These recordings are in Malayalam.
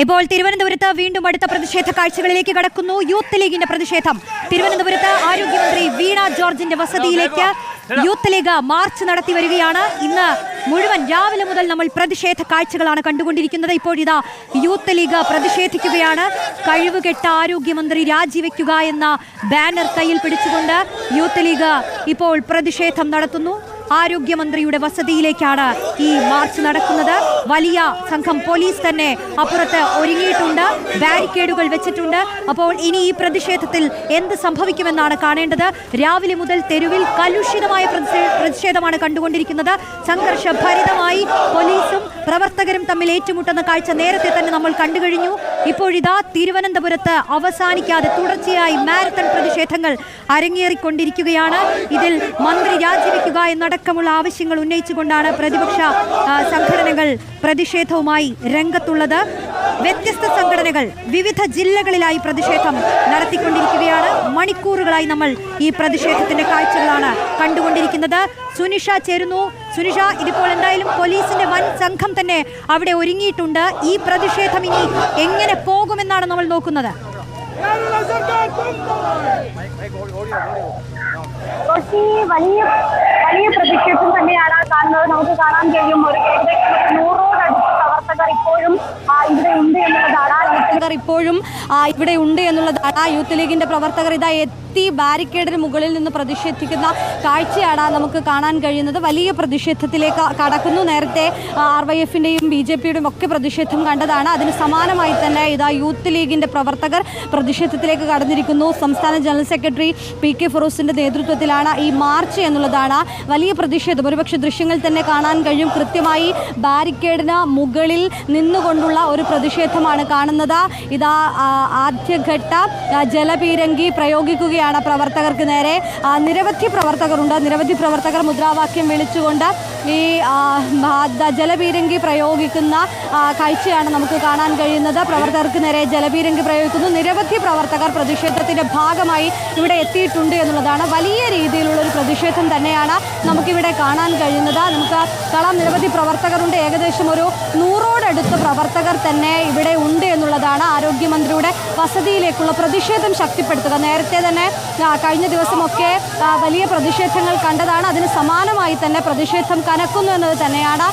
ഇപ്പോൾ തിരുവനന്തപുരത്ത് വീണ്ടും അടുത്ത പ്രതിഷേധ കാഴ്ചകളിലേക്ക് കടക്കുന്നു. യൂത്ത് ലീഗിന്റെ പ്രതിഷേധം. തിരുവനന്തപുരത്ത് ആരോഗ്യമന്ത്രി വീണ ജോർജിന്റെ വസതിയിലേക്ക് യൂത്ത് ലീഗ് മാർച്ച് നടത്തി വരികയാണ്. ഇന്ന് മുഴുവൻ രാവിലെ മുതൽ നമ്മൾ പ്രതിഷേധ കാഴ്ചകളാണ് കണ്ടുകൊണ്ടിരിക്കുന്നത്. ഇപ്പോഴിതാ യൂത്ത് ലീഗ് പ്രതിഷേധിക്കുകയാണ്. കഴിവുകെട്ട ആരോഗ്യമന്ത്രി രാജിവെക്കുക എന്ന ബാനർ കയ്യിൽ പിടിച്ചുകൊണ്ട് യൂത്ത് ലീഗ് ഇപ്പോൾ പ്രതിഷേധം നടത്തുന്നു. ആരോഗ്യമന്ത്രിയുടെ വസതിയിലേക്കാണ് ഈ മാർച്ച് നടക്കുന്നത്. വലിയ സംഘം പോലീസ് തന്നെ അപ്പുറത്ത് ഒരുങ്ങിയിട്ടുണ്ട്. ബാരിക്കേഡുകൾ വെച്ചിട്ടുണ്ട്. അപ്പോൾ ഇനി ഈ പ്രതിഷേധത്തിൽ എന്ത് സംഭവിക്കുമെന്നാണ് കാണേണ്ടത്. രാവിലെ മുതൽ തെരുവിൽ കലുഷിതമായ പ്രതിഷേ- പ്രതിഷേധമാണ് കണ്ടുകൊണ്ടിരിക്കുന്നത്. സംഘർഷഭരിതമായി പോലീസും പ്രവർത്തകരും തമ്മിൽ ഏറ്റുമുട്ടുന്ന കാഴ്ച നേരത്തെ തന്നെ നമ്മൾ കണ്ടു കഴിഞ്ഞു. ഇപ്പോഴിതാ തിരുവനന്തപുരത്ത് അവസാനിക്കാതെ തുടർച്ചയായി മാരത്തൺ പ്രതിഷേധങ്ങൾ അരങ്ങേറിക്കൊണ്ടിരിക്കുകയാണ്. ഇതിൽ മന്ത്രി രാജിവെക്കുക എന്നടക്കമുള്ള ആവശ്യങ്ങൾ ഉന്നയിച്ചുകൊണ്ടാണ് പ്രതിപക്ഷ സംഘടനകൾ പ്രതിഷേധവുമായി രംഗത്തുള്ളത്. വ്യത്യസ്ത സംഘടനകൾ വിവിധ ജില്ലകളിലായി പ്രതിഷേധം നടത്തിക്കൊണ്ടിരിക്കുകയാണ്. മണിക്കൂറുകളായി നമ്മൾ ഈ പ്രതിഷേധത്തിന്റെ കാഴ്ചകളാണ് കണ്ടുകൊണ്ടിരിക്കുന്നത്. സുനിഷ ചേരുന്നു. സുനിഷ ഇതിപ്പോൾ എന്തായാലും പോലീസിന്റെ വൻ സംഘം തന്നെ അവിടെ ഒരുങ്ങിയിട്ടുണ്ട്. ഈ പ്രതിഷേധം ഇനി എങ്ങനെ പോകുമെന്നാണ് നമ്മൾ നോക്കുന്നത്? വലിയ വലിയ പ്രതിഷേധം തന്നെയാണ് കാണുന്നത്. നമുക്ക് കാണാൻ കഴിയും. ഒരു ഏകദേശം നൂറോടടുത്ത് പ്രവർത്തകർ ഇപ്പോഴും ഇവിടെ ഉണ്ട് എന്നുള്ളതാണ്. പ്രവർത്തകർ ഇപ്പോഴും ഇവിടെ ഉണ്ട് എന്നുള്ളതാണ്. യൂത്ത് ലീഗിന്റെ പ്രവർത്തകർ ഇതാ എത്തി ബാരിക്കേഡിന് മുകളിൽ നിന്ന് പ്രതിഷേധിക്കുന്ന കാഴ്ചയാണ് നമുക്ക് കാണാൻ കഴിയുന്നത്. വലിയ പ്രതിഷേധത്തിലേക്ക് കടക്കുന്നു. നേരത്തെ ആർ വൈ എഫിന്റെയും ബി ജെ പിയുടെയും ഒക്കെ പ്രതിഷേധം കണ്ടതാണ്. അതിന് സമാനമായി തന്നെ ഇതാ യൂത്ത് ലീഗിന്റെ പ്രവർത്തകർ പ്രതിഷേധത്തിലേക്ക് കടന്നിരിക്കുന്നു. സംസ്ഥാന ജനറൽ സെക്രട്ടറി പി കെ ഫിറോസിന്റെ നേതൃത്വത്തിലാണ് ഈ മാർച്ച് എന്നുള്ളതാണ് വലിയ പ്രതിഷേധം. ഒരുപക്ഷെ ദൃശ്യങ്ങൾ തന്നെ കാണാൻ കഴിയും. കൃത്യമായി ബാരിക്കേഡിന് മുകളിൽ നിന്നുകൊണ്ടുള്ള ഒരു പ്രതിഷേധമാണ് കാണുന്നത്. ഇതാ ആദ്യഘട്ട ജലപീരങ്കി പ്രയോഗിക്കുകയാണ്. പ്രവർത്തകർക്ക് നേരെ. നിരവധി പ്രവർത്തകരുണ്ട്. നിരവധി പ്രവർത്തകർ മുദ്രാവാക്യം വിളിച്ചുകൊണ്ട് ഈ ജലപീരങ്കി പ്രയോഗിക്കുന്ന കാഴ്ചയാണ് നമുക്ക് കാണാൻ കഴിയുന്നത്. പ്രവർത്തകർക്ക് നേരെ ജലപീരങ്കി പ്രയോഗിക്കുന്നു. നിരവധി പ്രവർത്തകർ പ്രതിഷേധത്തിന്റെ ഭാഗമായി ഇവിടെ എത്തിയിട്ടുണ്ട് എന്നുള്ളതാണ് വലിയ രീതിയിലുള്ളൊരു പ്രതിഷേധം തന്നെയാണ് നമുക്കിവിടെ കാണാൻ കഴിയുന്നത്. നമുക്ക് കാണാം നിരവധി പ്രവർത്തകരുണ്ട്. ഏകദേശം ഒരു നൂറോടടുത്ത് പ്രവർത്തകർ തന്നെ ഇവിടെ ഉണ്ട് എന്നുള്ളതാണ് ആരോഗ്യമന്ത്രിയുടെ വസതിയിലേക്കുള്ള പ്രതിഷേധം ശക്തിപ്പെടുത്തുക. നേരത്തെ തന്നെ കഴിഞ്ഞ ദിവസമൊക്കെ വലിയ പ്രതിഷേധങ്ങൾ കണ്ടതാണ്. അതിന് സമാനമായി തന്നെ പ്രതിഷേധം കനക്കുന്നു എന്നത് തന്നെയാണ്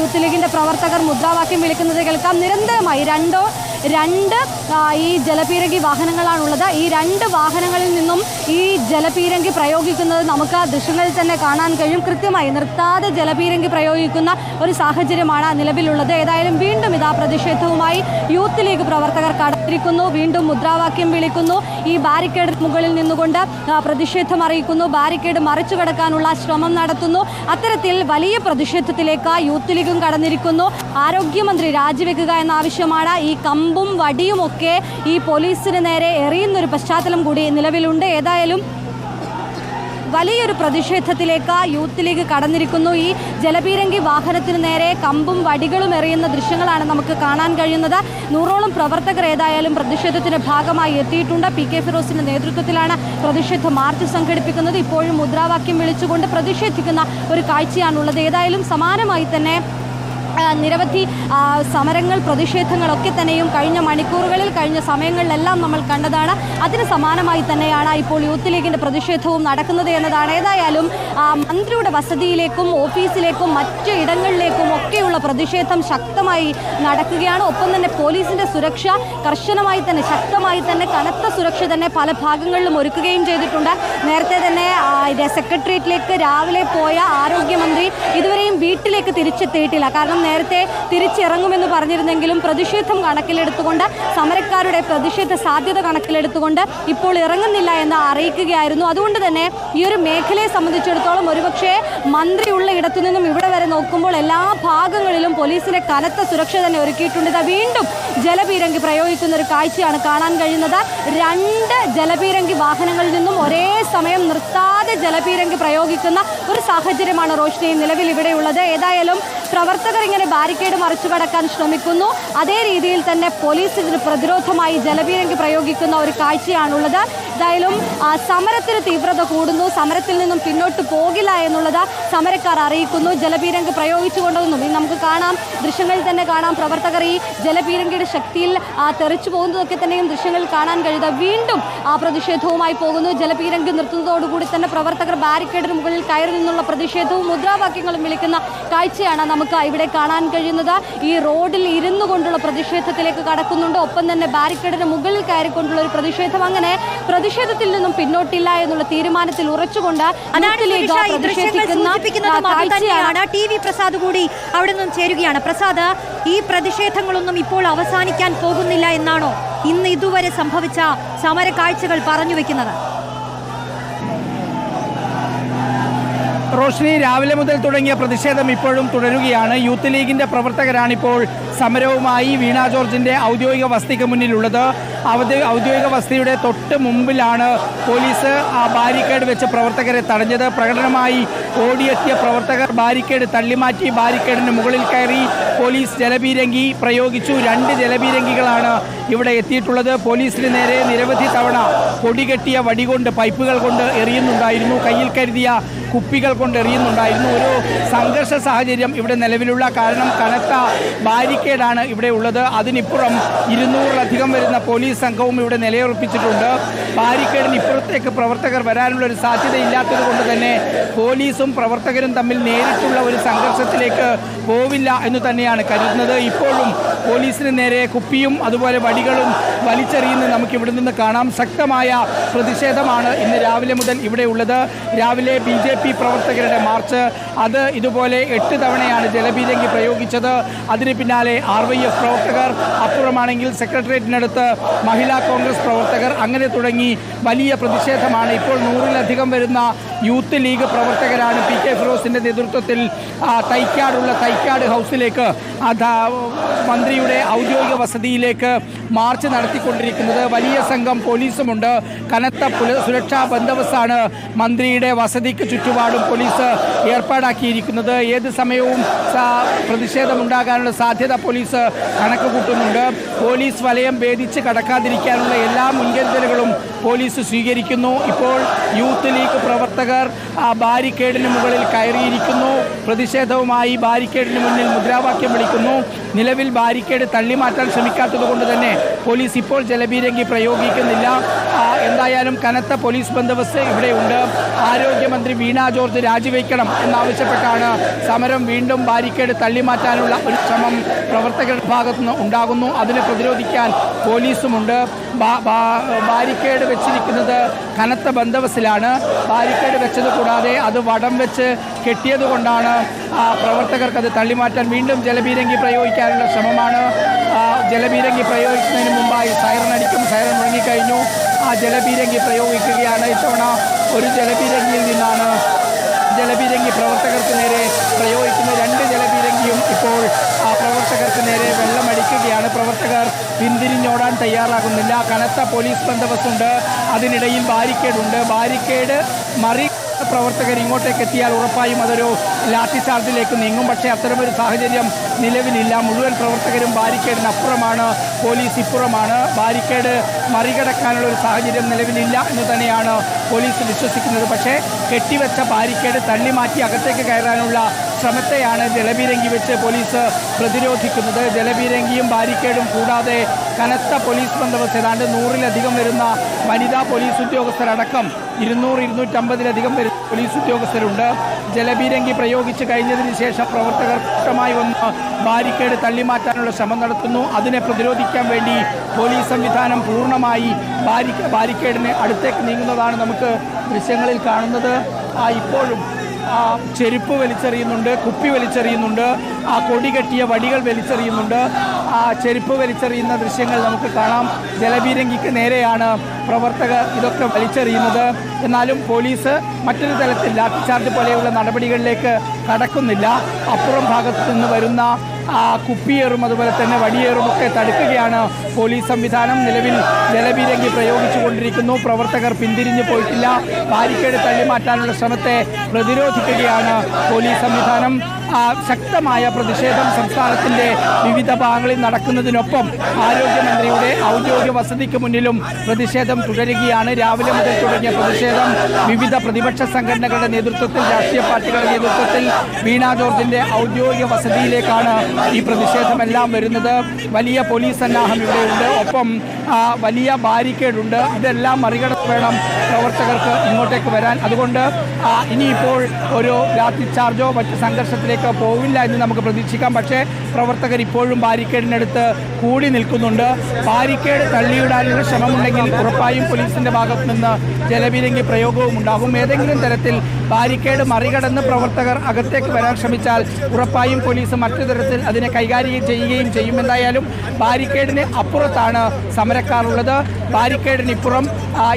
യൂത്ത് ലീഗിന്റെ പ്രവർത്തകർ മുദ്രാവാക്യം വിളിക്കുന്നത് കേൾക്കാം. നിരന്തരമായി രണ്ടോ രണ്ട് ആ, ഈ ജലപീരങ്കി വാഹനങ്ങളാണുള്ളത്. ഈ രണ്ട് വാഹനങ്ങളിൽ നിന്നും ഈ ജലപീരങ്കി പ്രയോഗിക്കുന്നത് നമുക്ക് ദൃശ്യങ്ങളിൽ തന്നെ കാണാൻ കഴിയും. കൃത്യമായി നിർത്താതെ ജലപീരങ്കി പ്രയോഗിക്കുന്ന ഒരു സാഹചര്യമാണ് നിലവിലുള്ളത്. ഏതായാലും വീണ്ടും ഇതാ പ്രതിഷേധവുമായി യൂത്ത് ലീഗ് പ്രവർത്തകർ കടത്തിരിക്കുന്നു വീണ്ടും മുദ്രാവാക്യം വിളിക്കുന്നു. ഈ ബാരിക്കേഡ് മുകളിൽ നിന്നുകൊണ്ട് ആ, പ്രതിഷേധം അറിയിക്കുന്നു. ബാരിക്കേഡ് മറിച്ചു കടക്കാനുള്ള ശ്രമം നടത്തുന്നു. അത്തരത്തിൽ വലിയ പ്രതിഷേധത്തിലേക്ക് യൂത്ത് ലീഗും കടന്നിരിക്കുന്നു. ആരോഗ്യമന്ത്രി രാജിവെക്കുക എന്ന ആവശ്യമാണ് ഈ കമ്പും വടിയും ഒക്കെ ഈ പോലീസിന് നേരെ എറിയുന്നൊരു പശ്ചാത്തലം കൂടി നിലവിലുണ്ട്. ഏതായാലും വലിയൊരു പ്രതിഷേധത്തിലേക്ക് യൂത്ത് ലീഗ് കടന്നിരിക്കുന്നു. ഈ ജലപീരങ്കി വാഹനത്തിന് നേരെ കമ്പും വടികളും എറിയുന്ന ദൃശ്യങ്ങളാണ് നമുക്ക് കാണാൻ കഴിയുന്നത്. നൂറോളം പ്രവർത്തകർ ഏതായാലും പ്രതിഷേധത്തിന്റെ ഭാഗമായി എത്തിയിട്ടുണ്ട്. പി കെ ഫിറോസിന്റെ നേതൃത്വത്തിലാണ് പ്രതിഷേധ മാർച്ച് സംഘടിപ്പിക്കുന്നത്. ഇപ്പോഴും മുദ്രാവാക്യം വിളിച്ചുകൊണ്ട് പ്രതിഷേധിക്കുന്ന ഒരു കാഴ്ചയാണുള്ളത്. ഏതായാലും സമാനമായി തന്നെ നിരവധി സമരങ്ങൾ പ്രതിഷേധങ്ങളൊക്കെ തന്നെയും കഴിഞ്ഞ മണിക്കൂറുകളിൽ കഴിഞ്ഞ സമയങ്ങളിലെല്ലാം നമ്മൾ കണ്ടതാണ്. അതിന് സമാനമായി തന്നെയാണ് ഇപ്പോൾ യൂത്ത് ലീഗിന്റെ പ്രതിഷേധവും നടക്കുന്നത് എന്നതാണ്. ഏതായാലും മന്ത്രിയുടെ വസതിയിലേക്കും ഓഫീസിലേക്കും മറ്റു ഇടങ്ങളിലേക്കും ഒക്കെയുള്ള പ്രതിഷേധം ശക്തമായി നടക്കുകയാണ്. ഒപ്പം തന്നെ പോലീസിന്റെ സുരക്ഷ കർശനമായി തന്നെ ശക്തമായി തന്നെ കനത്ത സുരക്ഷ തന്നെ പല ഭാഗങ്ങളിലും ഒരുക്കുകയും ചെയ്തിട്ടുണ്ട്. നേരത്തെ തന്നെ സെക്രട്ടേറിയറ്റിലേക്ക് രാവിലെ പോയ ആരോഗ്യമന്ത്രി ഇതുവരെയും വീട്ടിലേക്ക് തിരിച്ചെത്തിയിട്ടില്ല. കാരണം നേരത്തെ തിരിച്ചിറങ്ങുമെന്ന് പറഞ്ഞിരുന്നെങ്കിലും പ്രതിഷേധം കണക്കിലെടുത്തുകൊണ്ട് സമരക്കാരുടെ പ്രതിഷേധ സാധ്യത കണക്കിലെടുത്തുകൊണ്ട് ഇപ്പോൾ ഇറങ്ങുന്നില്ല എന്ന് അറിയിക്കുകയായിരുന്നു. അതുകൊണ്ട് തന്നെ ഈ ഒരു മേഖലയെ സംബന്ധിച്ചിടത്തോളം ഒരുപക്ഷേ മന്ത്രിയുള്ള ഇടത്തു നിന്നും ഇവിടെ വരെ നോക്കുമ്പോൾ എല്ലാ ഭാഗങ്ങളിലും പോലീസിന്റെ കനത്ത സുരക്ഷ തന്നെ ഒരുക്കിയിട്ടുണ്ട്. വീണ്ടും ജലപീരങ്കി പ്രയോഗിക്കുന്ന ഒരു കാഴ്ചയാണ് കാണാൻ കഴിയുന്നത്. രണ്ട് ജലപീരങ്കി വാഹനങ്ങളിൽ നിന്നും ഒരേ സമയം നിർത്താതെ ജലപീരങ്കി പ്രയോഗിക്കുന്ന ഒരു സാഹചര്യമാണ് റോഷ്നി നിലവിൽ ഇവിടെയുള്ളത്. ഏതായാലും പ്രവർത്തകർ ഇങ്ങനെ ബാരിക്കേഡ് മറിച്ചു കടക്കാൻ ശ്രമിക്കുന്നു. അതേ രീതിയിൽ തന്നെ പോലീസ് ഇതിന് പ്രതിരോധമായി ജലപീരങ്കി പ്രയോഗിക്കുന്ന ഒരു കാഴ്ചയാണുള്ളത്. എന്തായാലും ആ, സമരത്തിന് തീവ്രത കൂടുന്നു. സമരത്തിൽ നിന്നും പിന്നോട്ട് പോകില്ല എന്നുള്ളത് സമരക്കാർ അറിയിക്കുന്നു. ജലപീരങ്കി പ്രയോഗിച്ചുകൊണ്ടൊന്നും നമുക്ക് കാണാം. ദൃശ്യങ്ങളിൽ തന്നെ കാണാം. പ്രവർത്തകർ ഈ ജലപീരങ്കി ബാരിക്കേഡ് ശക്തിയിൽ തെറിച്ചു പോകുന്നതൊക്കെ തന്നെയും ദൃശ്യങ്ങളിൽ കാണാൻ കഴിയുക. വീണ്ടും ആ പ്രതിഷേധവുമായി പോകുന്നു. ജലപീരങ്കി നിർത്തുന്നതോടുകൂടി തന്നെ പ്രവർത്തകർ ബാരിക്കേഡിന് മുകളിൽ കയറി നിന്നുള്ള പ്രതിഷേധവും മുദ്രാവാക്യങ്ങളും വിളിക്കുന്ന കാഴ്ചയാണ് നമുക്ക് ഇവിടെ കാണാൻ കഴിയുന്നത്. ഈ റോഡിൽ ഇരുന്നു കൊണ്ടുള്ള പ്രതിഷേധത്തിലേക്ക് കടക്കുന്നുണ്ട്. ഒപ്പം തന്നെ ബാരിക്കേഡിന് മുകളിൽ കയറിക്കൊണ്ടുള്ള ഒരു പ്രതിഷേധം. അങ്ങനെ പ്രതിഷേധത്തിൽ നിന്നും പിന്നോട്ടില്ല എന്നുള്ള തീരുമാനത്തിൽ ഉറച്ചുകൊണ്ട് ടി വി പ്രസാദ് കൂടി അവിടെ നിന്നും ചേരുകയാണ്. പ്രസാദ് ഈ പ്രതിഷേധങ്ങളൊന്നും ഇപ്പോൾ അവസാനിക്കാൻ പോകുന്നില്ല എന്നാണോ ഇന്ന് ഇതുവരെ സംഭവിച്ച സമര കാഴ്ചകൾ പറഞ്ഞു വെക്കുന്നത്? റോഷ്നി രാവിലെ മുതൽ തുടങ്ങിയ പ്രതിഷേധം ഇപ്പോഴും തുടരുകയാണ്. യൂത്ത് ലീഗിന്റെ പ്രവർത്തകരാണിപ്പോൾ സമരവുമായി വീണ ജോർജിന്റെ ഔദ്യോഗിക വസതിക്ക് മുന്നിലുള്ളത്. ഔദ്യോ- ഔദ്യോഗിക വസതിയുടെ തൊട്ട് മുമ്പിലാണ് പോലീസ് ആ ബാരിക്കേഡ് വെച്ച് പ്രവർത്തകരെ തടഞ്ഞത്. പ്രകടനമായി ഓടിയെത്തിയ പ്രവർത്തകർ ബാരിക്കേഡ് തള്ളിമാറ്റി ബാരിക്കേഡിന് മുകളിൽ കയറി പോലീസ് ജലപീരങ്കി പ്രയോഗിച്ചു. രണ്ട് ജലപീരങ്കികളാണ് ഇവിടെ എത്തിയിട്ടുള്ളത്. പോലീസിന് നേരെ നിരവധി തവണ പൊടികെട്ടിയ വടികൊണ്ട് പൈപ്പുകൾ കൊണ്ട് എറിയുന്നുണ്ടായിരുന്നു. കയ്യിൽ കരുതിയ കുപ്പികൾ കൊണ്ട് എറിയുന്നുണ്ടായിരുന്നു. ഒരു സംഘർഷ സാഹചര്യം ഇവിടെ നിലവിലുള്ള കാരണം കനത്ത ബാരിക്കേഡാണ് ഇവിടെ ഉള്ളത്. അതിനിപ്പുറം ഇരുന്നൂറിലധികം വരുന്ന പോലീസ് സംഘവും ഇവിടെ നിലയുറപ്പിച്ചിട്ടുണ്ട്. ബാരിക്കേഡിന് ഇപ്പുറത്തേക്ക് പ്രവർത്തകർ വരാനുള്ള ഒരു സാധ്യതയില്ലാത്തത് കൊണ്ട് തന്നെ പോലീസും പ്രവർത്തകരും തമ്മിൽ നേരിട്ടുള്ള ഒരു സംഘർഷത്തിലേക്ക് പോവില്ല എന്ന് തന്നെയാണ് കരുതുന്നത്. ഇപ്പോഴും പോലീസിന് നേരെ കുപ്പിയും അതുപോലെ വടികളും വലിച്ചെറിയുന്നത് നമുക്ക് ഇവിടെ നിന്ന് കാണാം. ശക്തമായ പ്രതിഷേധമാണ് ഇന്ന് രാവിലെ മുതൽ ഇവിടെ ഉള്ളത്. രാവിലെ ബി ജെ പി പ്രവർത്തകരുടെ മാർച്ച്. അത് ഇതുപോലെ എട്ട് തവണയാണ് ജലപീരങ്കി പ്രയോഗിച്ചത്. അതിന് പിന്നാലെ ആർ വൈ എഫ് പ്രവർത്തകർ അപ്പുറമാണെങ്കിൽ സെക്രട്ടേറിയറ്റിനടുത്ത് മഹിളാ കോൺഗ്രസ് പ്രവർത്തകർ. അങ്ങനെ തുടങ്ങി വലിയ പ്രതിഷേധമാണ്. ഇപ്പോൾ നൂറിലധികം വരുന്ന യൂത്ത് ലീഗ് പ്രവർത്തകരാണ് പി കെ ഫിറോസിന്റെ നേതൃത്വത്തിൽ തൈക്കാടുള്ള തൈക്കാട് ഹൗസിലേക്ക് മന്ത്രിയുടെ ഔദ്യോഗിക വസതിയിലേക്ക് മാർച്ച് നടത്തിക്കൊണ്ടിരിക്കുന്നത്. വലിയ സംഘം പോലീസുമുണ്ട്. കനത്ത സുരക്ഷാ ബന്ദോബസ്താണ് മന്ത്രിയുടെ വസതിക്ക് ചുറ്റുപാടും പോലീസ് ഏർപ്പാടാക്കിയിരിക്കുന്നത്. ഏത് സമയവും പ്രതിഷേധമുണ്ടാകാനുള്ള സാധ്യത പോലീസ് കണക്ക് കൂട്ടുന്നുണ്ട് പോലീസ് വലയം ഭേദിച്ച് കടക്കാതിരിക്കാനുള്ള എല്ലാ മുൻകരുതലുകളും പോലീസ് സ്വീകരിക്കുന്നു. ഇപ്പോൾ യൂത്ത് ലീഗ് പ്രവർത്തകർ ആ ബാരിക്കേഡിന് മുകളിൽ കയറിയിരിക്കുന്നു. പ്രതിഷേധവുമായി ബാരിക്കേഡിന് മുന്നിൽ മുദ്രാവാക്യം വിളിക്കുന്നു. നിലവിൽ ബാരിക്കേഡ് തള്ളിമാറ്റാൻ ശ്രമിക്കാത്തത് കൊണ്ട് തന്നെ പോലീസ് ഇപ്പോൾ ജലബീരങ്കി പ്രയോഗിക്കുന്നില്ല. എന്തായാലും കനത്ത പോലീസ് ബന്ദോബസ്ത് ഇവിടെയുണ്ട്. ആരോഗ്യമന്ത്രി വീണ ജോർജ് രാജിവെക്കണം എന്നാവശ്യപ്പെട്ടാണ് സമരം വീണ്ടും ബാരിക്കേഡ് തള്ളിമാറ്റാനുള്ള ഒരു ശ്രമം പ്രവർത്തകരുടെ ഭാഗത്തുനിന്ന് ഉണ്ടാകുന്നു. അതിനെ പ്രതിരോധിക്കാൻ പോലീസുമുണ്ട്. ബാരിക്കേഡ് വെച്ചിരിക്കുന്നത് കനത്ത ബന്ദോബസ്തിലാണ്. ബാരിക്കേഡ് വെച്ചത് കൂടാതെ അത് വടം വെച്ച് കെട്ടിയതുകൊണ്ടാണ് പ്രവർത്തകർക്ക് അത് തള്ളിമാറ്റാൻ വീണ്ടും ജലബീരങ്കി പ്രയോഗിക്കാനുള്ള ശ്രമമാണ്. ജലബീരങ്കി പ്രയോഗിക്കുന്നതിന് മുമ്പായി സൈറൺ അടിക്കും സൈറൺ മുഴങ്ങിക്കഴിഞ്ഞു ആ ജലപീരങ്കി പ്രയോഗിക്കുകയാണ്. ഇത്തവണ ഒരു ജലപീരങ്കിയിൽ നിന്നാണ് ജലപീരങ്കി പ്രവർത്തകർക്ക് നേരെ പ്രയോഗിക്കുന്ന രണ്ട് ജലപീരങ്കിയും ഇപ്പോൾ ആ പ്രവർത്തകർക്ക് നേരെ വെള്ളമടിക്കുകയാണ് പ്രവർത്തകർ പിന്തിരിഞ്ഞോടാൻ തയ്യാറാകുന്നില്ല. കനത്ത പോലീസ് ബന്ദോബസ്തുണ്ട്. അതിനിടയിൽ ബാരിക്കേഡുണ്ട്. ബാരിക്കേഡ് മറി പ്രവർത്തകർ ഇങ്ങോട്ടേക്ക് എത്തിയാൽ ഉറപ്പായും അതൊരു ലാത്തി ചാർജിലേക്ക് നീങ്ങും. പക്ഷേ അത്തരമൊരു സാഹചര്യം നിലവിലില്ല. മുഴുവൻ പ്രവർത്തകരും ബാരിക്കേഡിന് അപ്പുറമാണ് പോലീസ് ഇപ്പുറമാണ്. ബാരിക്കേഡ് മറികടക്കാനുള്ള ഒരു സാഹചര്യം നിലവിലില്ല എന്ന് തന്നെയാണ് പോലീസ് വിശ്വസിക്കുന്നത്. പക്ഷേ കെട്ടിവെച്ച ബാരിക്കേഡ് തള്ളി മാറ്റി അകത്തേക്ക് കയറാനുള്ള ശ്രമത്തെയാണ് ജലബീരങ്കി വെച്ച് പോലീസ് പ്രതിരോധിക്കുന്നത്. ജലബീരങ്കിയും ബാരിക്കേഡും കൂടാതെ കനത്ത പോലീസ് ബന്ദോബസ്ത് ഏതാണ്ട് നൂറിലധികം വരുന്ന വനിതാ പോലീസ് ഉദ്യോഗസ്ഥരടക്കം ഇരുന്നൂറ് ഇരുന്നൂറ്റമ്പതിലധികം വരുന്ന പോലീസ് ഉദ്യോഗസ്ഥരുണ്ട്. ജലബീരങ്കി പ്രയോഗിച്ച് കഴിഞ്ഞതിന് ശേഷം പ്രവർത്തകർ കൂട്ടമായി വന്ന് ബാരിക്കേഡ് തള്ളിമാറ്റാനുള്ള ശ്രമം നടത്തുന്നു. അതിനെ പ്രതിരോധിക്കാൻ വേണ്ടി പോലീസ് സംവിധാനം പൂർണമായി ബാരിക്കേഡിനെ അടുത്തേക്ക് നീങ്ങുന്നതാണ് നമുക്ക് ദൃശ്യങ്ങളിൽ കാണുന്നത്. ഇപ്പോഴും ചെരുപ്പ് വലിച്ചെറിയുന്നുണ്ട് കുപ്പി വലിച്ചെറിയുന്നുണ്ട് ആ കൊടി കെട്ടിയ വടികൾ വലിച്ചെറിയുന്നുണ്ട്. ആ ചെരുപ്പ് വലിച്ചെറിയുന്ന ദൃശ്യങ്ങൾ നമുക്ക് കാണാം. ജലബീരങ്കിക്ക് നേരെയാണ് പ്രവർത്തകർ ഇതൊക്കെ വലിച്ചെറിയുന്നത്. എന്നാലും പോലീസ് മറ്റൊരു തരത്തിൽ ലാത്തിചാർജ് പോലെയുള്ള നടപടികളിലേക്ക് കടക്കുന്നില്ല അപ്പുറം ഭാഗത്തു നിന്ന് വരുന്ന കുപ്പിയേറും അതുപോലെ തന്നെ വടിയേറും ഒക്കെ തടുക്കുകയാണ് പോലീസ് സംവിധാനം. നിലവിൽ ജലപീരങ്കി പ്രയോഗിച്ചുകൊണ്ടിരിക്കുന്നു. പ്രവർത്തകർ പിന്തിരിഞ്ഞു പോയിട്ടില്ല. ബാരിക്കേഡ് തള്ളിമാറ്റാനുള്ള ശ്രമത്തെ പ്രതിരോധിക്കുകയാണ് പോലീസ് സംവിധാനം. ആ, ശക്തമായ പ്രതിഷേധം സംസ്ഥാനത്തിന്റെ വിവിധ ഭാഗങ്ങളിൽ നടക്കുന്നതിനൊപ്പം ആരോഗ്യമന്ത്രിയുടെ ഔദ്യോഗിക വസതിക്ക് മുന്നിലും പ്രതിഷേധം തുടരുകയാണ്. രാവിലെ മുതൽ തുടങ്ങിയ പ്രതിഷേധം വിവിധ പ്രതിപക്ഷ സംഘടനകളുടെ നേതൃത്വത്തിൽ രാഷ്ട്രീയ പാർട്ടികളുടെ നേതൃത്വത്തിൽ വീണ ജോർജിന്റെ ഔദ്യോഗിക വസതിയിലേക്കാണ് ഈ പ്രതിഷേധമെല്ലാം വരുന്നത്. വലിയ പോലീസ് സന്നാഹം ഇവിടെയുണ്ട്. ഒപ്പം വലിയ ബാരിക്കേഡുണ്ട്. ഇതെല്ലാം മറികടന്ന് വേണം പ്രവർത്തകർക്ക് ഇങ്ങോട്ടേക്ക് വരാൻ. അതുകൊണ്ട് ഇനിയിപ്പോൾ ഒരു ലാത്തി ചാർജോ മറ്റ് സംഘർഷത്തിലേക്ക് പോവില്ല എന്ന് നമുക്ക് പ്രതീക്ഷിക്കാം. പക്ഷേ പ്രവർത്തകർ ഇപ്പോഴും ബാരിക്കേഡിനടുത്ത് കൂടി നിൽക്കുന്നുണ്ട്. ബാരിക്കേഡ് തള്ളിയിടാനുള്ള ശ്രമമുണ്ടെങ്കിൽ ഉറപ്പായും പോലീസിന്റെ ഭാഗത്തു നിന്ന് ജലപീരങ്കി പ്രയോഗവും ഉണ്ടാകും. ഏതെങ്കിലും തരത്തിൽ ബാരിക്കേഡ് മറികടന്ന് പ്രവർത്തകർ അകത്തേക്ക് വരാൻ ശ്രമിച്ചാൽ ഉറപ്പായും പോലീസ് മറ്റു തരത്തിൽ അതിനെ കൈകാര്യം ചെയ്യുകയും ചെയ്യും. എന്തായാലും ബാരിക്കേഡിന് അപ്പുറത്താണ് സമരക്കാരുള്ളത് ബാരിക്കേഡിനിപ്പുറം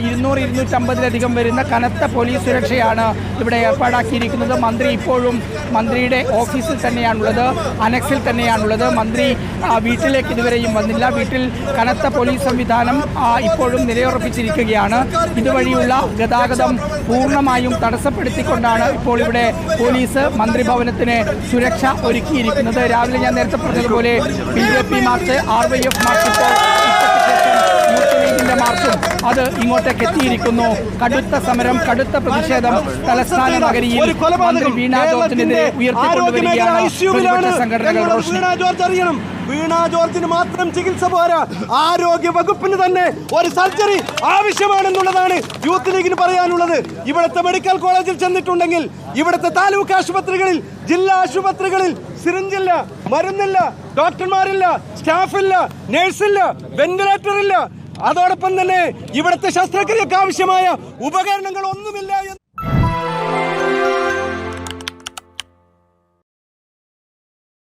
ഇരുന്നൂറ് ഇരുന്നൂറ്റമ്പതിലധികം വരുന്ന കനത്ത പോലീസ് സുരക്ഷയാണ് ഇവിടെ ഏർപ്പാടാക്കിയിരിക്കുന്നത്. മന്ത്രി ഇപ്പോഴും മന്ത്രിയുടെ ഓഫീസിൽ തന്നെയാണുള്ളത് അനക്സിൽ തന്നെയാണുള്ളത്. മന്ത്രി വീട്ടിലേക്ക് ഇതുവരെയും വന്നില്ല. വീട്ടിൽ കനത്ത പോലീസ് സംവിധാനം ഇപ്പോഴും നിലയുറപ്പിച്ചിരിക്കുകയാണ്. ഇതുവഴിയുള്ള ഗതാഗതം പൂർണമായും തടസ്സപ്പെടുത്തിക്കൊണ്ടാണ് ഇപ്പോൾ ഇവിടെ പോലീസ് മന്ത്രിഭവനത്തിന് സുരക്ഷ ഒരുക്കിയിരിക്കുന്നത്. രാവിലെ ഞാൻ നേരത്തെ പറഞ്ഞതുപോലെ B J P march R Y F march ഇപ്പോൾ യൂത്ത് മാർച്ചും അത് ഇങ്ങോട്ടേക്ക് എത്തിയിരിക്കുന്നു. കടുത്ത സമരം കടുത്ത പ്രതിഷേധം തലസ്ഥാന നഗരിയിൽ മന്ത്രി വീണ ജോർജിനെതിരെ ഉയർത്തിക്കൊണ്ടുവരികയാണ് സംഘടനകൾ അറിയണം. വീണ ജോർജിന് മാത്രം ചികിത്സ പോരാ. ആരോഗ്യ വകുപ്പിന് തന്നെ ഒരു സർജറി ആവശ്യമാണെന്നുള്ളതാണ് യൂത്ത് ലീഗിന് പറയാനുള്ളത്. ഇവിടുത്തെ മെഡിക്കൽ കോളേജിൽ ചെന്നിട്ടുണ്ടെങ്കിൽ ഇവിടുത്തെ താലൂക്ക് ആശുപത്രികളിൽ ജില്ലാ ആശുപത്രികളിൽ സിറിഞ്ചില്ല മരുന്നില്ല ഡോക്ടർമാരില്ല സ്റ്റാഫില്ല നേഴ്സില്ല വെന്റിലേറ്റർ ഇല്ല അതോടൊപ്പം തന്നെ ഇവിടുത്തെ ശസ്ത്രക്രിയക്ക് ആവശ്യമായ ഉപകരണങ്ങൾ ഒന്നുമില്ല